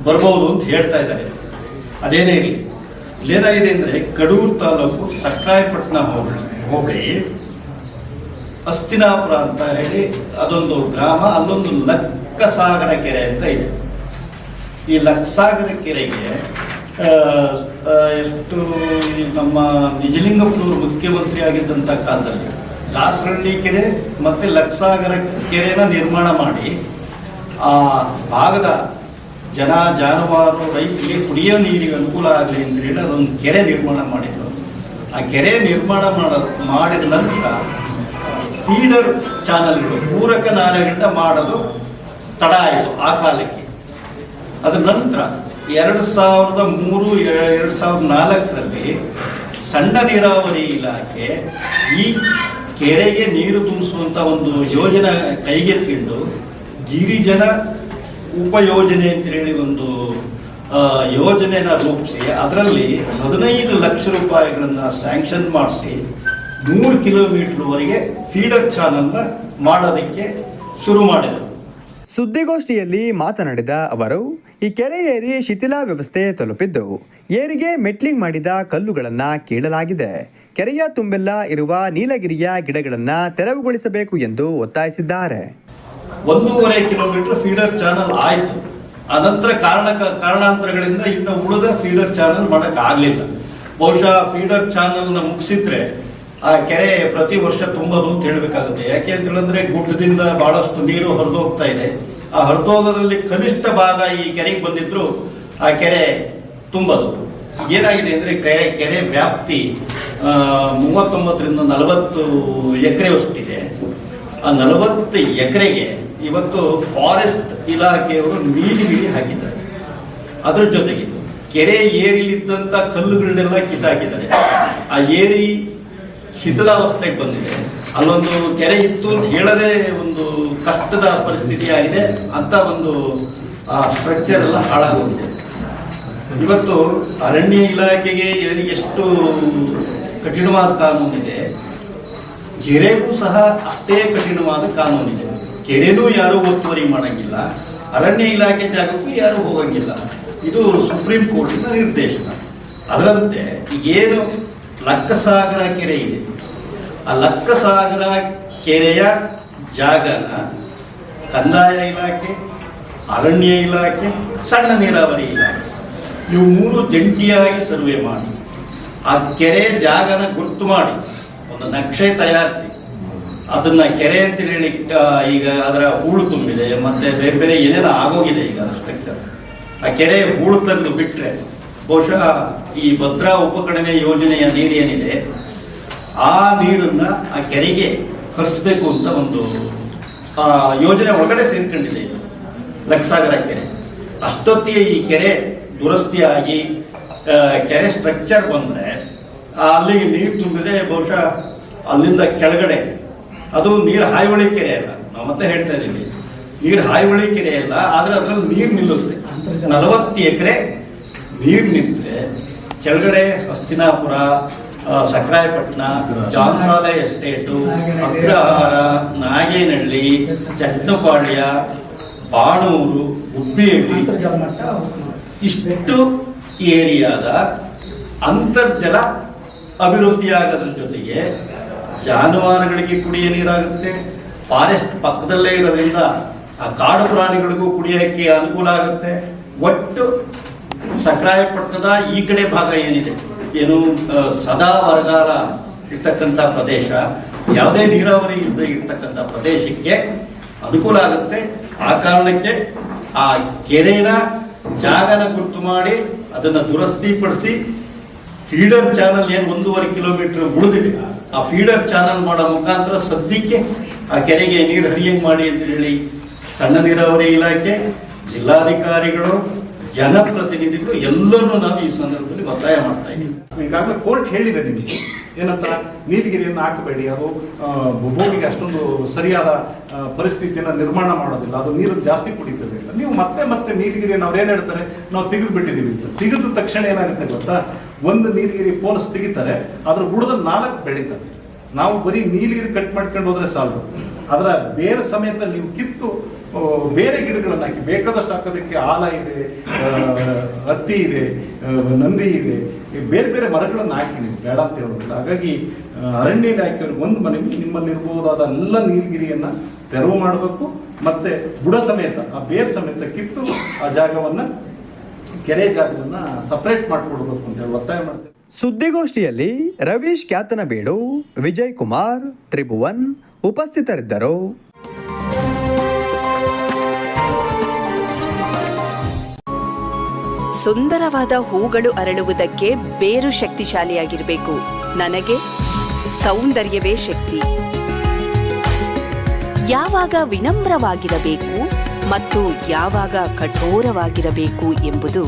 ಬರಬಹುದು ಅಂತ ಹೇಳ್ತಾ ಇದ್ದಾರೆ. ಅದೇನೇ ಇರಲಿ. ಇಲ್ಲೇನಾಗಿದೆ ಅಂದ್ರೆ ಕಡೂರು ತಾಲೂಕು ಸಕ್ರಾಯಪಟ್ಟಣ ಹೋಬಳಿ ಹೋಬಳಿ ಅಸ್ತಿನಾಪುರ ಅಂತ ಹೇಳಿ ಅದೊಂದು ಗ್ರಾಮ, ಅಲ್ಲೊಂದು ಲಕ್ಕಸಾಗರ ಕೆರೆ ಅಂತ ಇದೆ. ಈ ಲಕ್ಸಾಗರ ಕೆರೆಗೆ ಎಷ್ಟು ನಮ್ಮ ನಿಜಲಿಂಗಪ್ಪನವರು ಮುಖ್ಯಮಂತ್ರಿ ಆಗಿದ್ದಂಥ ಕಾಲದಲ್ಲಿ ದಾಸರಳ್ಳಿ ಕೆರೆ ಮತ್ತೆ ಲಕ್ಸಾಗರ ಕೆರೆನ ನಿರ್ಮಾಣ ಮಾಡಿ, ಆ ಭಾಗದ ಜನ, ಜಾನುವಾರು, ರೈತರಿಗೆ ಕುಡಿಯೋ ನೀರಿಗೆ ಅನುಕೂಲ ಆಗಲಿ ಅಂತ ಹೇಳಿ ಅದೊಂದು ಕೆರೆ ನಿರ್ಮಾಣ ಮಾಡಿದ್ರು. ಆ ಕೆರೆ ನಿರ್ಮಾಣ ಮಾಡ, ಮಾಡಿದ ನಂತರ ಫೀಡರ್ ಚಾನಲ್ಗಳು ಪೂರಕ ನಾಲೆಗಳಿಂದ ಮಾಡಲು ತಡ ಆಯಿತು ಆ ಕಾಲಕ್ಕೆ. ಅದ ನಂತರ ಎರಡು ಸಾವಿರದ ಮೂರು, ಎರಡು ಸಾವಿರದ ನಾಲ್ಕರಲ್ಲಿ ಸಣ್ಣ ನೀರಾವರಿ ಇಲಾಖೆ ಈ ಕೆರೆಗೆ ನೀರು ತುಂಬಿಸುವಂತ ಒಂದು ಯೋಜನೆ ಕೈಗೆತ್ತಿಕೊಂಡು ಗಿರಿಜನ ಉಪಯೋಜನೆ ಅಂತ ಹೇಳಿ ಒಂದು ಯೋಜನೆಯನ್ನು ರೂಪಿಸಿ, ಅದರಲ್ಲಿ ಹದಿನೈದು ಲಕ್ಷ ರೂಪಾಯಿಗಳನ್ನ ಸ್ಯಾಂಕ್ಷನ್ ಮಾಡಿಸಿ ನೂರು ಕಿಲೋಮೀಟರ್ವರೆಗೆ ಫೀಡರ್ ಚಾನಲ್ನ ಮಾಡೋದಕ್ಕೆ ಶುರು ಮಾಡಿದರು. ಸುದ್ದಿಗೋಷ್ಠಿಯಲ್ಲಿ ಮಾತನಾಡಿದ ಅವರು ಈ ಕೆರೆ ಏರಿ ಶಿಥಿಲ ವ್ಯವಸ್ಥೆ ತಲುಪಿದ್ದು ಏರಿಗೆ ಮೆಟ್ಲಿಂಗ್ ಮಾಡಿದ ಕಲ್ಲುಗಳನ್ನು ಕೇಳಲಾಗಿದೆ. ಕೆರೆಯ ತುಂಬೆಲ್ಲ ಇರುವ ನೀಲಗಿರಿಯ ಗಿಡಗಳನ್ನು ತೆರವುಗೊಳಿಸಬೇಕು ಎಂದು ಒತ್ತಾಯಿಸಿದ್ದಾರೆ. ಒಂದೂವರೆ ಕಿಲೋಮೀಟರ್ ಫೀಡರ್ ಚಾನಲ್ ಆಯಿತು. ಅನಂತರ ಕಾರಣ ಕಾರಣಾಂತರಗಳಿಂದ ಇನ್ನು ಉಳಿದ ಫೀಡರ್ ಚಾನಲ್ ಮಾಡಕ್ ಆಗ್ಲಿಲ್ಲ ಬಹುಶಃ ಫೀಡರ್ ಚಾನಲ್ನ ಮುಗಿಸಿದ್ರೆ ಆ ಕೆರೆ ಪ್ರತಿ ವರ್ಷ ತುಂಬೋದು ಅಂತ ಹೇಳಬೇಕಾಗುತ್ತೆ. ಯಾಕೆ ಅಂತ ಹೇಳಿದ್ರೆ ಗುಡ್ಡದಿಂದ ಬಹಳಷ್ಟು ನೀರು ಹರಿದು ಹೋಗ್ತಾ ಇದೆ. ಆ ಹರಿದೋಗೋದ್ರಲ್ಲಿ ಕನಿಷ್ಠ ಭಾಗ ಈ ಕೆರೆಗೆ ಬಂದಿದ್ರು ಆ ಕೆರೆ ತುಂಬದು. ಏನಾಗಿದೆ ಅಂದ್ರೆ ಕೆರೆ ಕೆರೆ ವ್ಯಾಪ್ತಿ ಮೂವತ್ತೊಂಬತ್ತರಿಂದ ನಲವತ್ತು ಎಕರೆ ಅಷ್ಟಿದೆ ಆ ನಲವತ್ತು ಎಕರೆಗೆ ಇವತ್ತು ಫಾರೆಸ್ಟ್ ಇಲಾಖೆಯವರು ನೀಲಿಗಿರಿ ಹಾಕಿದ್ದಾರೆ. ಅದರ ಜೊತೆಗೆ ಕೆರೆ ಏರಿಲಿದ್ದಂತ ಕಲ್ಲುಗಳನ್ನೆಲ್ಲ ಕಿತ್ತಾಕಿದ್ದಾರೆ. ಆ ಏರಿ ಶಿಥಿಲಾವಸ್ಥೆಗೆ ಬಂದಿದೆ. ಅಲ್ಲೊಂದು ಕೆರೆ ಇತ್ತು ಅಂತ ಹೇಳದೆ ಒಂದು ಕಷ್ಟದ ಪರಿಸ್ಥಿತಿ ಆಗಿದೆ ಅಂತ ಒಂದು, ಆ ಸ್ಟ್ರಕ್ಚರ್ ಎಲ್ಲ ಹಾಳಾಗೋಗಿದೆ ಇವತ್ತು ಅರಣ್ಯ ಇಲಾಖೆಗೆ ಎಷ್ಟು ಕಠಿಣವಾದ ಕಾನೂನಿದೆ, ಕೆರೆಗೂ ಸಹ ಅಷ್ಟೇ ಕಠಿಣವಾದ ಕಾನೂನಿದೆ. ಕೆರೆನೂ ಯಾರು ಒತ್ತುವರಿ ಮಾಡಂಗಿಲ್ಲ. ಅರಣ್ಯ ಇಲಾಖೆ ಜಾಗಕ್ಕೂ ಯಾರು ಹೋಗಂಗಿಲ್ಲ. ಇದು ಸುಪ್ರೀಂ ಕೋರ್ಟಿನ ನಿರ್ದೇಶನ. ಅದರಂತೆ ಏನು ಲಕ್ಕಸಾಗರ ಕೆರೆ ಇದೆ. ಆ ಲಕ್ಕಸಾಗರ ಕೆರೆಯ ಜಾಗನ ಕಂದಾಯ ಇಲಾಖೆ, ಅರಣ್ಯ ಇಲಾಖೆ, ಸಣ್ಣ ನೀರಾವರಿ ಇಲಾಖೆ. ಇವು ಮೂರು ಜಂಟಿಯಾಗಿ ಸರ್ವೆ ಮಾಡಿ. ಆ ಕೆರೆ ಜಾಗನ ಗುರ್ತು ಮಾಡಿ. ಒಂದು ನಕ್ಷೆ ತಯಾರಿಸಿ. ಅದನ್ನ ಕೆರೆ ಅಂತ ಹೇಳಿ ಈಗ ಅದರ ಹೂಳು ತುಂಬಿದೆ. ಮತ್ತೆ ಬೇರೆ ಬೇರೆ ಏನೇನೋ ಆಗೋಗಿದೆ ಈಗ ಸ್ಟ್ರಕ್ಚರ್ ಆ ಕೆರೆ ಹೂಳು ತೆಗೆದು ಬಿಟ್ಟರೆ ಬಹುಶಃ ಈ ಭದ್ರಾ ಉಪಕರಣೆ ಯೋಜನೆಯ ನೀರು ಏನಿದೆ ಆ ನೀರನ್ನ ಆ ಕೆರೆಗೆ ಹರಿಸ್ಬೇಕು ಅಂತ ಒಂದು ಯೋಜನೆ ಒಳಗಡೆ ಸೇರ್ಕೊಂಡಿದೆ ಇದು. ಲಕ್ಷಸಾಗರ ಕೆರೆ. ಅಷ್ಟೊತ್ತಿಗೆ ಈ ಕೆರೆ ದುರಸ್ತಿಯಾಗಿ ಕೆರೆ ಸ್ಟ್ರಕ್ಚರ್ ಬಂದ್ರೆ ಅಲ್ಲಿ ನೀರು ತುಂಬಿದೆ ಬಹುಶಃ ಅಲ್ಲಿಂದ ಕೆಳಗಡೆ, ಅದು ನೀರು ಹಾಯಿವಳಿ ಕೆರೆ ಅಲ್ಲ. ನಾವು ಮತ್ತೆ ಹೇಳ್ತಾ ಇದ್ದೀವಿ. ನೀರು ಹಾಯಿವಳಿ ಕೆರೆ ಅಲ್ಲ, ಆದ್ರೆ ಅದರಲ್ಲಿ ನೀರು ನಿಲ್ಲುತ್ತೆ. ನಲವತ್ತು ಎಕರೆ ನೀರು ನಿಂತರೆ ಕೆಳಗಡೆ ಹಸ್ತಿನಾಪುರ ಸಕ್ರಾಯಪಟ್ಟಣ ಜಾನ್ಸಾಲ ಎಸ್ಟೇಟು, ಅಗ್ರಹಾರ, ನಾಗೇನಹಳ್ಳಿ ಚಟ್ನಪಾಳ್ಯ ಬಾಣೂರು ಉಬ್ಬಿಹಳ್ಳಿ ಇಷ್ಟು ಏರಿಯಾದ ಅಂತರ್ಜಲ ಅಭಿವೃದ್ಧಿಯಾಗೋದ್ರ ಜೊತೆಗೆ ಜಾನುವಾರುಗಳಿಗೆ ಕುಡಿಯ ನೀರಾಗುತ್ತೆ. ಫಾರೆಸ್ಟ್ ಪಕ್ಕದಲ್ಲೇ ಇರೋದ್ರಿಂದ ಆ ಕಾಡು ಪ್ರಾಣಿಗಳಿಗೂ ಕುಡಿಯೋಕ್ಕೆ ಅನುಕೂಲ ಆಗುತ್ತೆ. ಒಟ್ಟು ಸಕ್ರಾಯಪಟ್ಟಣದ ಈ ಕಡೆ ಭಾಗ ಏನಿದೆ? ಏನು ಸದಾ ಬರಗಾಲ ಇರ್ತಕ್ಕಂಥ ಪ್ರದೇಶ, ಯಾವುದೇ ನೀರಾವರಿ ಇಲ್ಲದೆ ಇರ್ತಕ್ಕಂಥ ಪ್ರದೇಶಕ್ಕೆ ಅನುಕೂಲ ಆಗುತ್ತೆ. ಆ ಕಾರಣಕ್ಕೆ ಆ ಕೆರೆನ ಜಾಗನ ಗುರ್ತು ಮಾಡಿ ಅದನ್ನ ದುರಸ್ತಿಪಡಿಸಿ ಫೀಡರ್ ಚಾನಲ್ ಏನು ಒಂದೂವರೆ ಕಿಲೋಮೀಟರ್ ಉಳಿದಿದೆ, ಆ ಫೀಡರ್ ಚಾನಲ್ ಮಾಡೋ ಮುಖಾಂತರ ಸದ್ಯಕ್ಕೆ ಆ ಕೆರೆಗೆ ನೀರು ಹರಿಯಂಗೆ ಮಾಡಿ ಅಂತ ಹೇಳಿ ಸಣ್ಣ ನೀರಾವರಿ ಇಲಾಖೆ, ಜಿಲ್ಲಾಧಿಕಾರಿಗಳು ಜನಪ್ರತಿನಿಧಿಗಳು ಎಲ್ಲರನ್ನೂ ನಾವು ಈ ಸಂದರ್ಭದಲ್ಲಿ ಒತ್ತಾಯ ಮಾಡ್ತಾ ಇದ್ದೀವಿ. ಈಗಾಗಲೇ ಕೋರ್ಟ್ ಹೇಳಿದೆ ನಿಮಗೆ. ಏನಂತ, ನೀಲಗಿರಿಯನ್ನು ಹಾಕಬೇಡಿ. ಅದು ಭೂಮಿಗೆ ಅಷ್ಟೊಂದು ಸರಿಯಾದ ಪರಿಸ್ಥಿತಿಯನ್ನು ನಿರ್ಮಾಣ ಮಾಡೋದಿಲ್ಲ. ಅದು ನೀರು ಜಾಸ್ತಿ ಕುಡಿತದೆ ನೀವು ಮತ್ತೆ ಮತ್ತೆ ನೀಲಗಿರಿಯನ್ನು ಅವ್ರು ಏನ್ ಹೇಳ್ತಾರೆ? ನಾವು ತೆಗೆದು ಬಿಟ್ಟಿದ್ದೀವಿ ಅಂತ. ತೆಗೆದ ತಕ್ಷಣ ಏನಾಗುತ್ತೆ ಗೊತ್ತಾ? ಒಂದು ನೀಲಗಿರಿ ಪೋಲಸ್ ತೆಗಿತಾರೆ, ಅದ್ರ ಬುಡದ ನಾಲ್ಕು ಬೆಳೀತದೆ. ನಾವು ಬರೀ ನೀಲಗಿರಿ ಕಟ್ ಮಾಡ್ಕೊಂಡು ಹೋದ್ರೆ ಸಾಲದು. ಅದರ ಬೇರೆ ಸಮಯದಲ್ಲಿ ನೀವು ಕಿತ್ತು ಬೇರೆ ಗಿಡಗಳನ್ನು ಹಾಕಿ, ಬೇಕಾದಷ್ಟು ಹಾಕೋದಕ್ಕೆ ಆಲ ಇದೆ ಹತ್ತಿ ಇದೆ ನಂದಿ ಇದೆ ಬೇರೆ ಬೇರೆ ಮರಗಳನ್ನು ಹಾಕಿ ನೀವು ಬೇಡ ಅಂತ ಹೇಳೋದಿಲ್ಲ. ಹಾಗಾಗಿ ಅರಣ್ಯ ಇಲಾಖೆಯವರು ಒಂದು ಮನವಿ ನಿಮ್ಮಲ್ಲಿರ್ಬೋದಾದ ಎಲ್ಲ ನೀಲಗಿರಿಯನ್ನ ತೆರವು ಮಾಡಬೇಕು. ಮತ್ತೆ ಬುಡ ಸಮೇತ, ಆ ಬೇರ್ ಸಮೇತ ಕಿತ್ತು ಆ ಜಾಗವನ್ನ, ಕೆರೆ ಜಾಗವನ್ನು ಸಪರೇಟ್ ಮಾಡಿಕೊಡ್ಬೇಕು ಅಂತ ಹೇಳಿ ಒತ್ತಾಯ ಮಾಡ್ತೇವೆ. ಸುದ್ದಿಗೋಷ್ಠಿಯಲ್ಲಿ ರವೀಶ್ ಖ್ಯಾತನಬೇಡು ವಿಜಯ್ ಕುಮಾರ್, ತ್ರಿಭುವನ್ ಉಪಸ್ಥಿತರಿದ್ದರು. ಸುಂದರವಾದ ಹೂಗಳು ಅರಳುವುದಕ್ಕೆ ಬೇರು ಶಕ್ತಿಶಾಲಿಯಾಗಿರಬೇಕು. ನನಗೆ ಸೌಂದರ್ಯವೇ ಶಕ್ತಿ. ಯಾವಾಗ ವಿನಮ್ರವಾಗಿರಬೇಕು ಮತ್ತು ಯಾವಾಗ ಕಠೋರವಾಗಿರಬೇಕು ಎಂಬುದು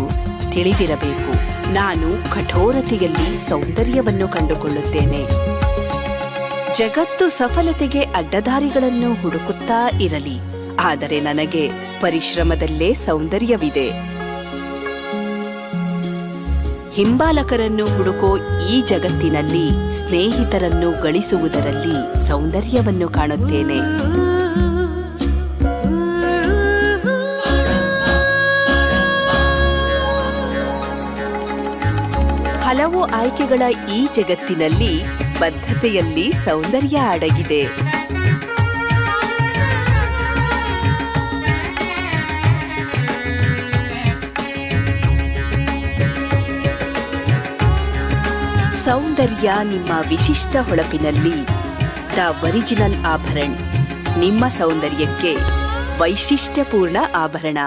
ತಿಳಿದಿರಬೇಕು. ನಾನು ಕಠೋರತೆಯಲ್ಲಿ ಸೌಂದರ್ಯವನ್ನು ಕಂಡುಕೊಳ್ಳುತ್ತೇನೆ. ಜಗತ್ತು ಸಫಲತೆಗೆ ಅಡ್ಡದಾರಿಗಳನ್ನು ಹುಡುಕುತ್ತಾ ಇರಲಿ. ಆದರೆ ನನಗೆ ಪರಿಶ್ರಮದಲ್ಲೇ ಸೌಂದರ್ಯವಿದೆ. ಹಿಂಬಾಲಕರನ್ನು ಹುಡುಕೋ ಈ ಜಗತ್ತಿನಲ್ಲಿ ಸ್ನೇಹಿತರನ್ನು ಗಳಿಸುವುದರಲ್ಲಿ ಸೌಂದರ್ಯವನ್ನು ಕಾಣುತ್ತೇನೆ. ಹಲವು ಆಯ್ಕೆಗಳ ಈ ಜಗತ್ತಿನಲ್ಲಿ ಬದ್ಧತೆಯಲ್ಲಿ ಸೌಂದರ್ಯ ಅಡಗಿದೆ. ಸೌಂದರ್ಯ ನಿಮ್ಮ ವಿಶಿಷ್ಟ ಹೊಳಪಿನಲ್ಲಿ. ದ ಒರಿಜಿನಲ್ ಆಭರಣ. ನಿಮ್ಮ ಸೌಂದರ್ಯಕ್ಕೆ ವೈಶಿಷ್ಟ್ಯಪೂರ್ಣ ಆಭರಣ.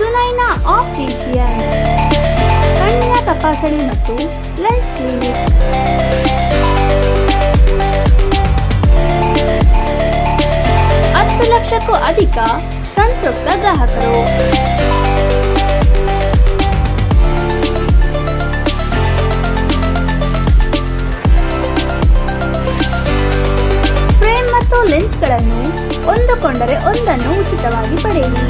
ಸುನೈನಾ ಆಫಿಷಿಯಲ್ ಕಣ್ಣಿನ ತಪಾಸಣೆ ಮತ್ತು ಲೆನ್ಸ್ ಕ್ಲಿನಿಕ್ ಹತ್ತು ಲಕ್ಷಕ್ಕೂ ಅಧಿಕ ಸಂತೃಪ್ತ ಗ್ರಾಹಕರು. ಫ್ರೇಮ್ ಮತ್ತು ಲೆನ್ಸ್ಗಳನ್ನು ಒಂದುಕೊಂಡರೆ ಒಂದನ್ನು ಉಚಿತವಾಗಿ ಪಡೆಯಿರಿ.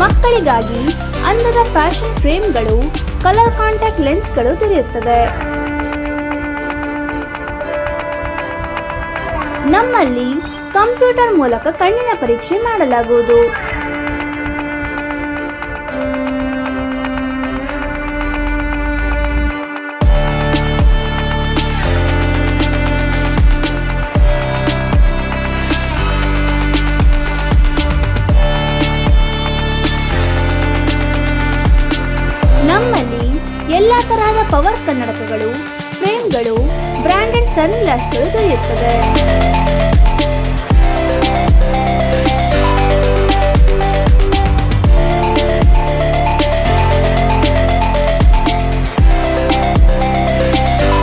ಮಕ್ಕಳಿಗಾಗಿ ಅಂದದ ಫ್ಯಾಷನ್ ಫ್ರೇಮ್ಗಳು ಕಲರ್ ಕಾಂಟ್ಯಾಕ್ಟ್ ಲೆನ್ಸ್ಗಳು ದೊರೆಯುತ್ತದೆ. ನಮ್ಮಲ್ಲಿ ಕಂಪ್ಯೂಟರ್ ಮೂಲಕ ಕಣ್ಣಿನ ಪರೀಕ್ಷೆ ಮಾಡಲಾಗುವುದು. ಪವರ್ ಕನ್ನಡಕಗಳು, ಫ್ರೇಮ್ಗಳು ಬ್ರಾಂಡೆಡ್ ಸನ್ ಗ್ಲಾಸ್ಗಳು ದೊರೆಯುತ್ತದೆ.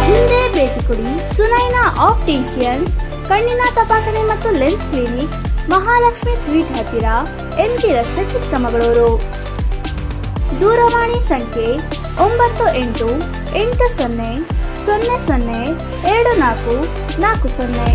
ಹಿಂದೆ ಭೇಟಿ ಕೊಡಿ ಸುನೈನಾ ಆಪ್ಟೇಷಿಯನ್ಸ್, ಕಣ್ಣಿನ ತಪಾಸಣೆ ಮತ್ತು ಲೆನ್ಸ್ ಕ್ಲಿನಿಕ್, ಮಹಾಲಕ್ಷ್ಮಿ ಸ್ವೀಟ್ ಹತ್ತಿರ, ಎಂಜಿ ರಸ್ತೆ ಚಿಕ್ಕಮಗಳೂರು. ದೂರವಾಣಿ ಸಂಖ್ಯೆ ಒಂಬತ್ತು ಎಂಟು ಎಂಟು ಸೊನ್ನೆ ಸೊನ್ನೆ ಸೊನ್ನೆ ಎರಡು ನಾಲ್ಕು ನಾಲ್ಕು ಸೊನ್ನೆ.